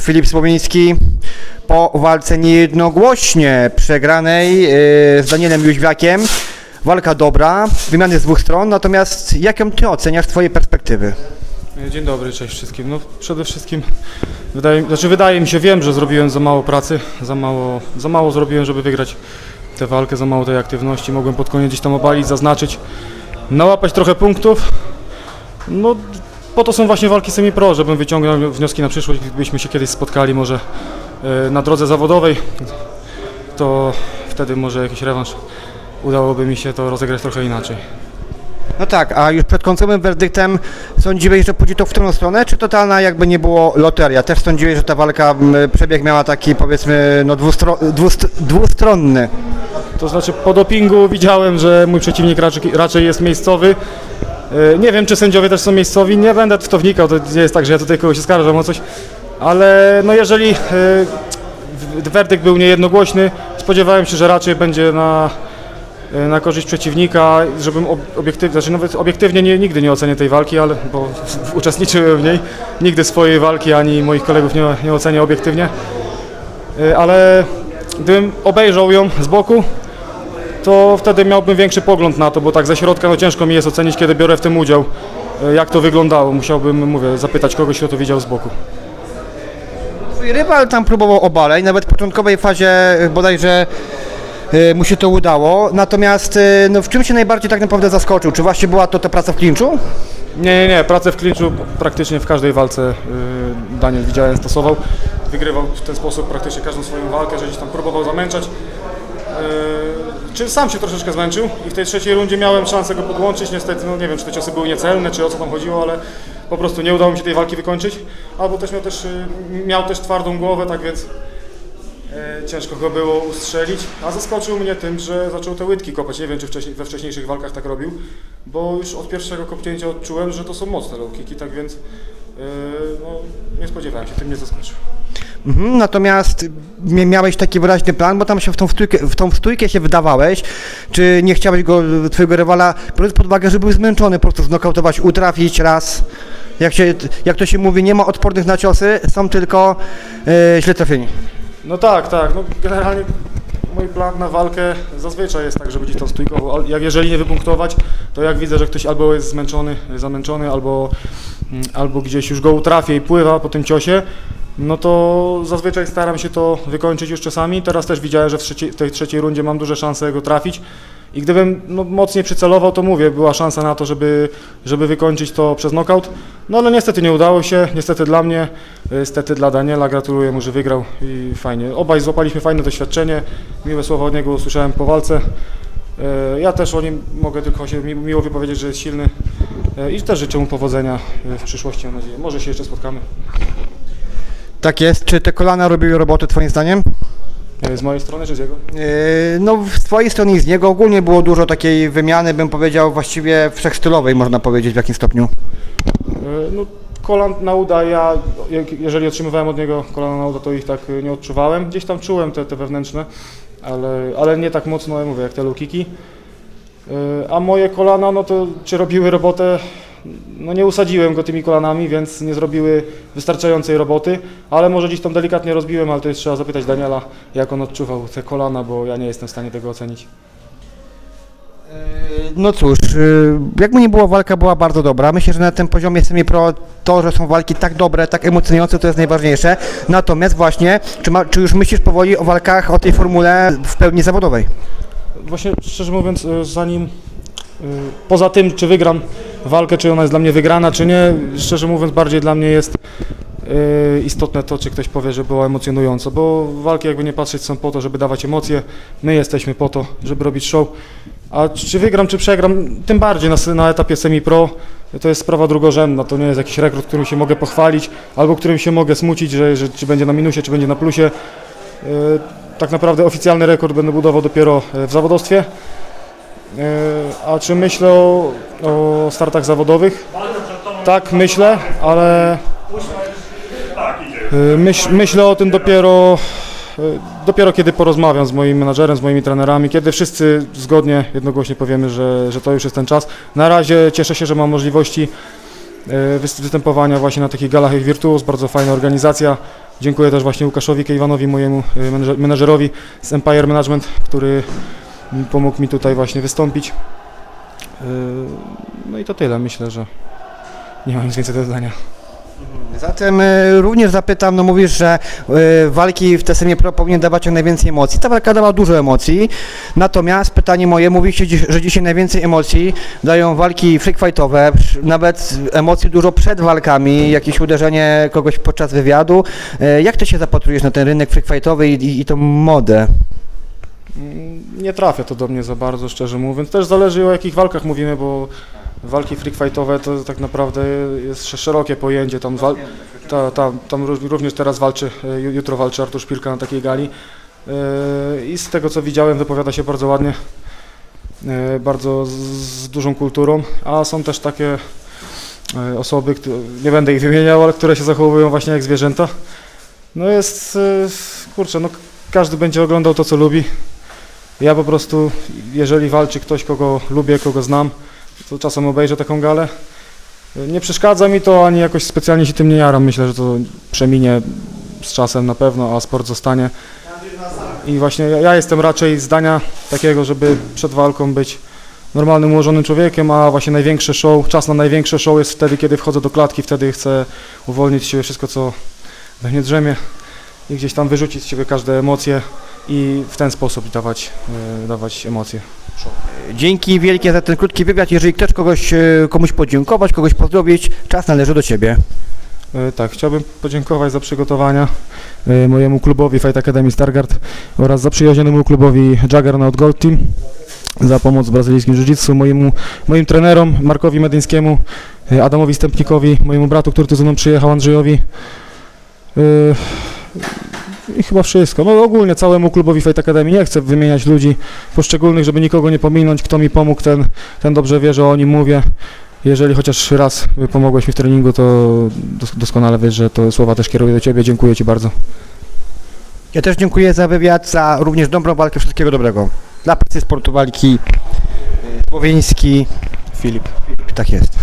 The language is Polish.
Filip Słowiński po walce niejednogłośnie przegranej yy, z Danielem Jóźwiakiem. Walka dobra, wymiany z dwóch stron, natomiast jak ją ty oceniasz z twojej perspektywy? Dzień dobry, cześć wszystkim. No przede wszystkim wydaje, znaczy wydaje mi się, wiem, że zrobiłem za mało pracy, za mało, za mało zrobiłem, żeby wygrać tę walkę, za mało tej aktywności. Mogłem pod koniec gdzieś tam obalić, zaznaczyć, nałapać trochę punktów. No po to są właśnie walki semi-pro, żebym wyciągnął wnioski na przyszłość. Gdybyśmy się kiedyś spotkali może e, na drodze zawodowej, to wtedy może jakiś rewanż udałoby mi się to rozegrać trochę inaczej. No tak, a już przed końcowym werdyktem sądziłeś, że pójdzie to w którą stronę, czy totalna jakby nie było loteria? Też sądziłeś, że ta walka, przebieg miała taki powiedzmy no dwustro, dwust, dwustronny. To znaczy po dopingu widziałem, że mój przeciwnik raczej, raczej jest miejscowy. E, Nie wiem, czy sędziowie też są miejscowi, nie będę w to wnikał, to nie jest tak, że ja tutaj kogoś oskarżam o coś, ale no jeżeli e, werdykt był niejednogłośny, spodziewałem się, że raczej będzie na, e, na korzyść przeciwnika, żebym ob- obiektywnie, znaczy nawet obiektywnie nie, nigdy nie ocenię tej walki, ale bo uczestniczyłem w niej, nigdy swojej walki ani moich kolegów nie, nie ocenię obiektywnie, ale gdybym obejrzał ją z boku, to wtedy miałbym większy pogląd na to, bo tak ze środka no ciężko mi jest ocenić, kiedy biorę w tym udział, e, jak to wyglądało. Musiałbym, mówię, zapytać kogoś, kto to widział z boku. Twój rywal tam próbował obaleń, nawet w początkowej fazie y, bodajże y, mu się to udało, natomiast no, w czym się najbardziej tak naprawdę zaskoczył? Czy właśnie była to ta praca w klinczu? Nie, nie, nie, pracę w klinczu praktycznie w każdej walce y, Daniel widziałem stosował. Wygrywał w ten sposób praktycznie każdą swoją walkę, że gdzieś tam próbował zamęczać. Y, Czy sam się troszeczkę zmęczył i w tej trzeciej rundzie miałem szansę go podłączyć. Niestety, no nie wiem, czy te ciosy były niecelne, czy o co tam chodziło, ale po prostu nie udało mi się tej walki wykończyć. Albo też miał też, y, miał też twardą głowę, tak więc Ciężko go było ustrzelić, a zaskoczył mnie tym, że zaczął te łydki kopać. Nie wiem, czy wcześniej, we wcześniejszych walkach tak robił, bo już od pierwszego kopnięcia odczułem, że to są mocne low tak więc e, no, nie spodziewałem się, tym mnie zaskoczył. Mhm, natomiast mia- miałeś taki wyraźny plan, bo tam się w tą, stójkę, w tą stójkę się wdawałeś, czy nie chciałeś go, twojego rywala, biorąc pod uwagę, że był zmęczony, po prostu znokautować, utrafić raz. Jak, się, jak to się mówi, nie ma odpornych na ciosy, są tylko e, źle trafieni. No tak, tak, no generalnie mój plan na walkę zazwyczaj jest tak, żeby gdzieś tam stójkował. Al- Jak jeżeli nie wypunktować, to jak widzę, że ktoś albo jest zmęczony, zamęczony, albo, mm, albo gdzieś już go utrafię i pływa po tym ciosie, no to zazwyczaj staram się to wykończyć już czasami. Teraz też widziałem, że w, w tej trzeciej rundzie mam duże szanse go trafić. I gdybym no, mocniej przycelował, to mówię, była szansa na to, żeby, żeby wykończyć to przez knockout. No ale niestety nie udało się, niestety dla mnie, niestety dla Daniela, gratuluję mu, że wygrał i fajnie. Obaj złapaliśmy fajne doświadczenie, miłe słowa od niego usłyszałem po walce. E, Ja też o nim mogę tylko się mi- miło wypowiedzieć, że jest silny E, i też życzę mu powodzenia w przyszłości, mam nadzieję. Może się jeszcze spotkamy. Tak jest. Czy te kolana robiły robotę twoim zdaniem? E, Z mojej strony czy z jego? Yy, No, z twojej strony i z niego ogólnie było dużo takiej wymiany, bym powiedział, właściwie wszechstylowej, można powiedzieć, w jakim stopniu. E, No, kolan na uda, ja jeżeli otrzymywałem od niego kolana na uda, to ich tak e, nie odczuwałem. Gdzieś tam czułem te, te wewnętrzne, ale, ale nie tak mocno, jak mówię, jak te lukiki. E, A moje kolana, no to czy robiły robotę? No nie usadziłem go tymi kolanami, więc nie zrobiły wystarczającej roboty, ale może gdzieś tam delikatnie rozbiłem, ale to jest trzeba zapytać Daniela, jak on odczuwał te kolana, bo ja nie jestem w stanie tego ocenić. No cóż, yy, jakby nie było, walka była bardzo dobra. Myślę, że na tym poziomie semi-pro to, że są walki tak dobre, tak emocjonujące, to jest najważniejsze. Natomiast właśnie, czy, ma, czy już myślisz powoli o walkach, o tej formule w pełni zawodowej? Właśnie szczerze mówiąc, y, zanim y, poza tym, czy wygram walkę, czy ona jest dla mnie wygrana, czy nie, szczerze mówiąc, bardziej dla mnie jest y, istotne to, czy ktoś powie, że było emocjonująco, bo walki, jakby nie patrzeć, są po to, żeby dawać emocje. My jesteśmy po to, żeby robić show. A czy wygram, czy przegram, tym bardziej na, na etapie semi-pro, to jest sprawa drugorzędna. To nie jest jakiś rekord, którym się mogę pochwalić, albo którym się mogę smucić, że, że czy będzie na minusie, czy będzie na plusie. Y, Tak naprawdę oficjalny rekord będę budował dopiero e, w zawodowstwie. E, A czy myślę o, o startach zawodowych? Tak, myślę, ale e, myśl, myślę o tym dopiero dopiero kiedy porozmawiam z moim menadżerem, z moimi trenerami, kiedy wszyscy zgodnie, jednogłośnie powiemy, że, że to już jest ten czas. Na razie cieszę się, że mam możliwości wys- występowania właśnie na takich galach jak Virtuos, bardzo fajna organizacja. Dziękuję też właśnie Łukaszowi Kejwanowi, mojemu menedżer- menedżerowi z Empire Management, który pomógł mi tutaj właśnie wystąpić. E, No i to tyle, myślę, że nie mam nic więcej do dodania. Zatem e, również zapytam, no mówisz, że e, walki w TSM Pro powinien dawać jak najwięcej emocji. Ta walka dała dużo emocji, natomiast pytanie moje, mówicie, że dzisiaj najwięcej emocji dają walki freak fightowe, przy- nawet emocji dużo przed walkami, jakieś uderzenie kogoś podczas wywiadu. E, Jak ty się zapatrujesz na ten rynek freak fightowy i, i, i tą modę? Mm, Nie trafia to do mnie za bardzo, szczerze mówiąc. Też zależy o jakich walkach mówimy, bo walki freak fightowe to tak naprawdę jest sz- szerokie pojęcie. Tam, wal, ta, ta, tam ró- również teraz walczy, e, ju- jutro walczy Artur Szpilka na takiej gali. E, I z tego co widziałem wypowiada się bardzo ładnie, e, bardzo z, dużą kulturą, a są też takie osoby, nie będę ich wymieniał, ale które się zachowują właśnie jak zwierzęta. No jest, kurczę, no każdy będzie oglądał to co lubi. Ja po prostu, jeżeli walczy ktoś, kogo lubię, kogo znam, to czasem obejrzę taką galę. Nie przeszkadza mi to, ani jakoś specjalnie się tym nie jaram. Myślę, że to przeminie z czasem na pewno, a sport zostanie. I właśnie ja, ja jestem raczej zdania takiego, żeby przed walką być normalnym, ułożonym człowiekiem, a właśnie największe show, czas na największe show jest wtedy, kiedy wchodzę do klatki, wtedy chcę uwolnić z siebie wszystko, co we mnie drzemie i gdzieś tam wyrzucić z siebie każde emocje i w ten sposób dawać, e, dawać emocje. Dzięki wielkie za ten krótki wywiad. Jeżeli chcesz kogoś, e, komuś podziękować, kogoś pozdrowić, czas należy do Ciebie. E, Tak, chciałbym podziękować za przygotowania mojemu klubowi Fight Academy Stargard oraz zaprzyjaźnionemu klubowi Juggernaut Gold Team za pomoc w brazylijskim jiu-jitsu, mojemu, moim trenerom Markowi Medyńskiemu, Adamowi Stępnikowi, mojemu bratu, który tu ze mną przyjechał, Andrzejowi. I chyba wszystko. No ogólnie całemu klubowi Fight Academy nie chcę wymieniać ludzi poszczególnych, żeby nikogo nie pominąć. Kto mi pomógł, ten, ten dobrze wie, że o nim mówię. Jeżeli chociaż raz pomogłeś mi w treningu, to dos- doskonale wiesz, że to słowa też kieruję do Ciebie. Dziękuję Ci bardzo. Ja też dziękuję za wywiad, za również dobrą walkę. Wszystkiego dobrego. Dla pracy sportu walki e, Słowiński. Filip. Tak jest.